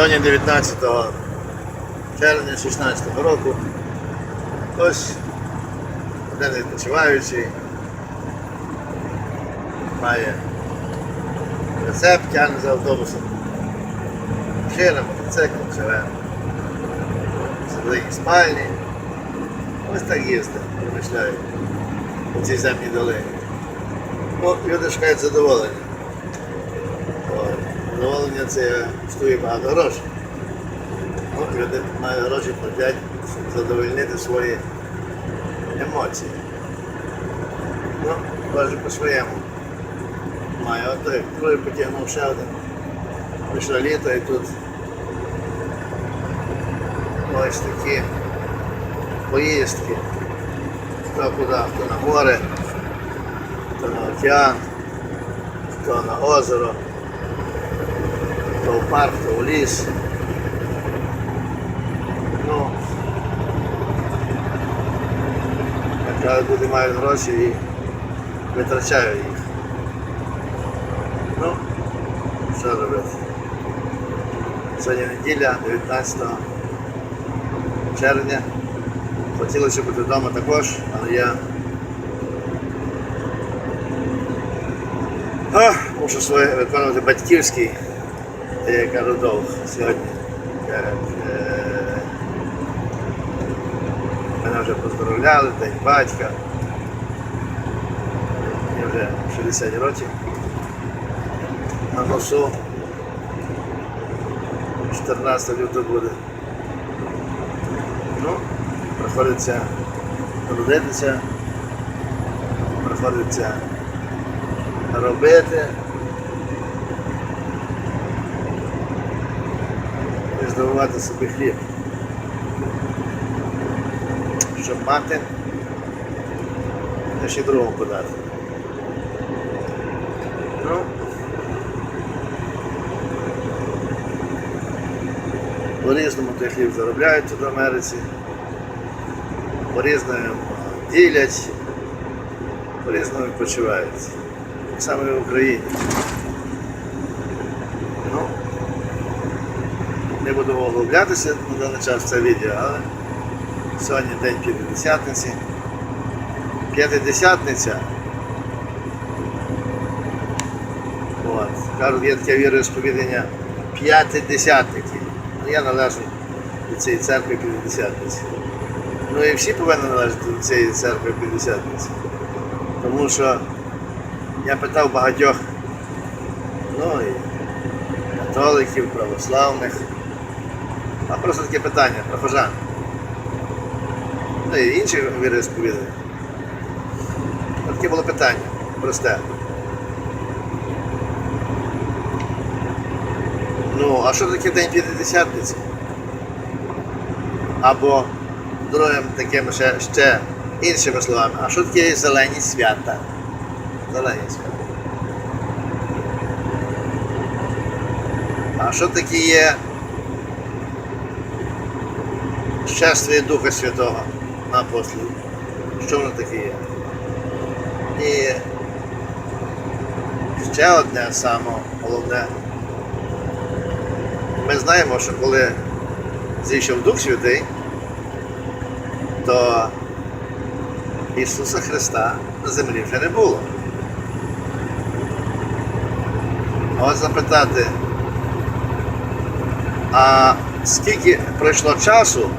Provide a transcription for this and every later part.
Сьогодні 19 червня 16 року. Ось один відпочиваючий має рецепт, тягне за автобусом. Машина, мотоцикл, живе. Великій спальні. Ось так їздить, промишляє у цій земній долині. Ну, люди шукають задоволення. От. Це коштує багато грошей. Ну, люди мають гроші платять, щоб задовольнити свої емоції. Ну, кожен по-своєму. Має ото як троє потягнув ще один. Прийшло літо і тут ось такі поїздки. Хто куди, хто на море, хто на океан, хто на озеро то в парк, то в ліс. Ну, як люди мають гроші і витрачають їх. Ну, що робити? Сьогодні неділя, 19 червня. Хотілося бути вдома також, але я а, мушу своє виконувати батьківський я кажу довг сьогодні. Е, мене вже поздоровляли, День батька. Мені вже 60 років. На носу 14 лютого буде. Ну, приходиться трудитися, приходиться робити. І здобувати собі хліб. Щоб мати, ще другому подати. Ну, по-різному той хліб заробляють тут в Америці, по-різному ділять, по-різному відпочивають. Так само і в Україні. Не буду углублятися на даний час це відео, але сьогодні день П'ятидесятниці. П'ятидесятниця. Кажуть, є таке віросповідання п'ятидесятників. Ну, я належу до цієї церкви П'ятидесятниці. Ну і всі повинні належати до цієї церкви П'ятидесятниці. Тому що я питав багатьох, ну і католиків, православних. А просто таке питання, прохожан. Ну і інші віросповідання. Таке було питання, просте. Ну, а що таке День П'ятидесятниці? Або другим таким ще, ще іншими словами, а що таке зелені свята? Зелені свята. А що таке є щастя Духа Святого на апостолів? Що воно таке є? І ще одне саме головне. Ми знаємо, що коли зійшов Дух Святий, то Ісуса Христа на землі вже не було. От запитати, а скільки пройшло часу,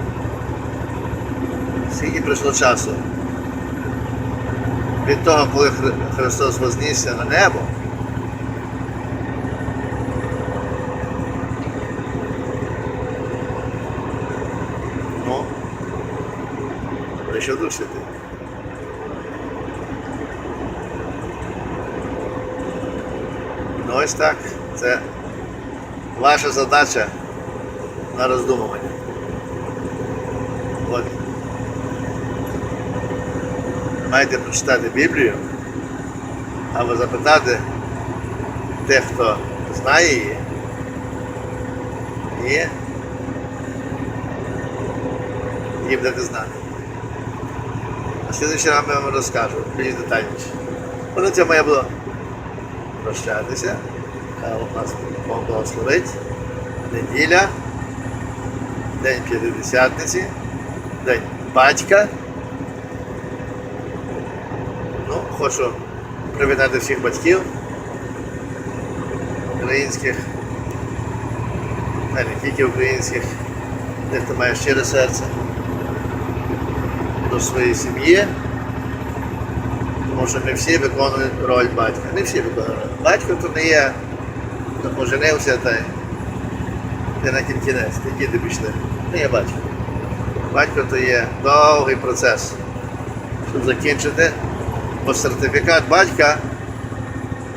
скільки пройшло часу від того, коли Христос вознісся на небо, ну, прийшов Дух Святий. Ну ось так. Це ваша задача на роздумування. От. Маєте прочитати Біблію, або запитати тих, хто знає її. І її будете знати. А слідуючий раз я вам розкажу більш детальніше. Ну, цьому я буду прощатися. Хай вас Бог благословить. неділя, День П'ятидесятниці, День батька. Ну, хочу привітати всіх батьків українських, а не тільки українських, тих, хто має щире серце до своєї сім'ї. Тому що не всі виконують роль батька. Не всі виконують. Батько то не є, хто поженився та ти на кінець, ти діти пішли. Не є батько. Батько то є довгий процес, щоб закінчити. Бо сертифікат батька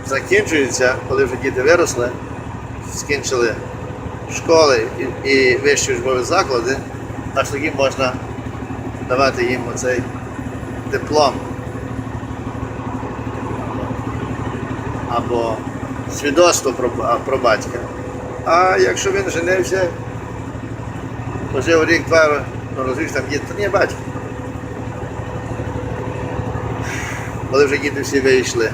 закінчується, коли вже діти виросли, скінчили школи і, вищі учбові заклади, аж тоді можна давати їм оцей диплом. Або свідоцтво про, про батька. А якщо він женився, пожив рік-два, ну розвівся там дід, то не батько. Коли вже діти всі вийшли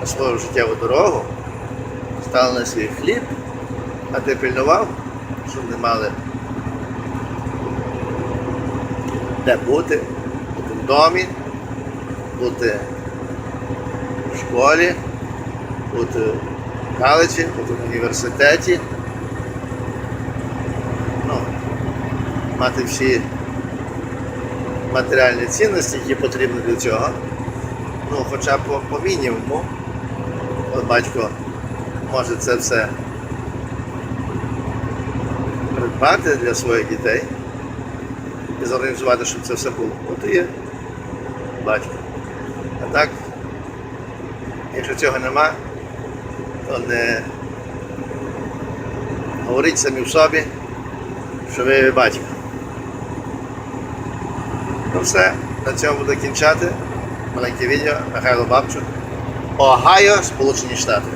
на свою життєву дорогу, стали на свій хліб, а ти пильнував, щоб не мали де бути, бути в домі, бути в школі, бути в коледжі, бути в університеті. Ну, мати всі матеріальні цінності, які потрібні для цього. Ну, хоча б по, мінімуму. От батько може це все придбати для своїх дітей і зорганізувати, щоб це все було. От є батько. А так, якщо цього нема, то не говоріть самі в собі, що ви батько. Ну все, на цьому буду кінчати. Маленьке відео. Михайло Бабчук. Огайо, Сполучені Штати.